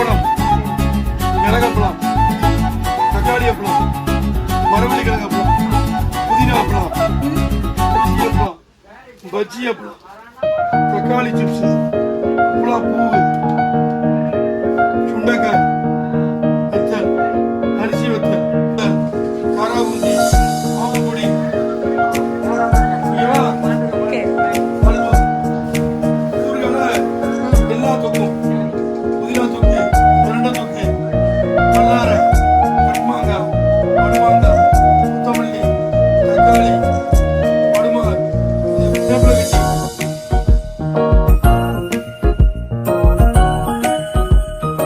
அப்பளம் மிளகப்பழம் தக்காளி அப்பளம் மரவள்ளி கிழங்கப்பழம் புதினா அப்பளம் பஜ்ஜி அப்பளம் பஜ்ஜி அப்பளம் தக்காளி சிப்ஸ் புலா பூவு சுண்டக்காய்.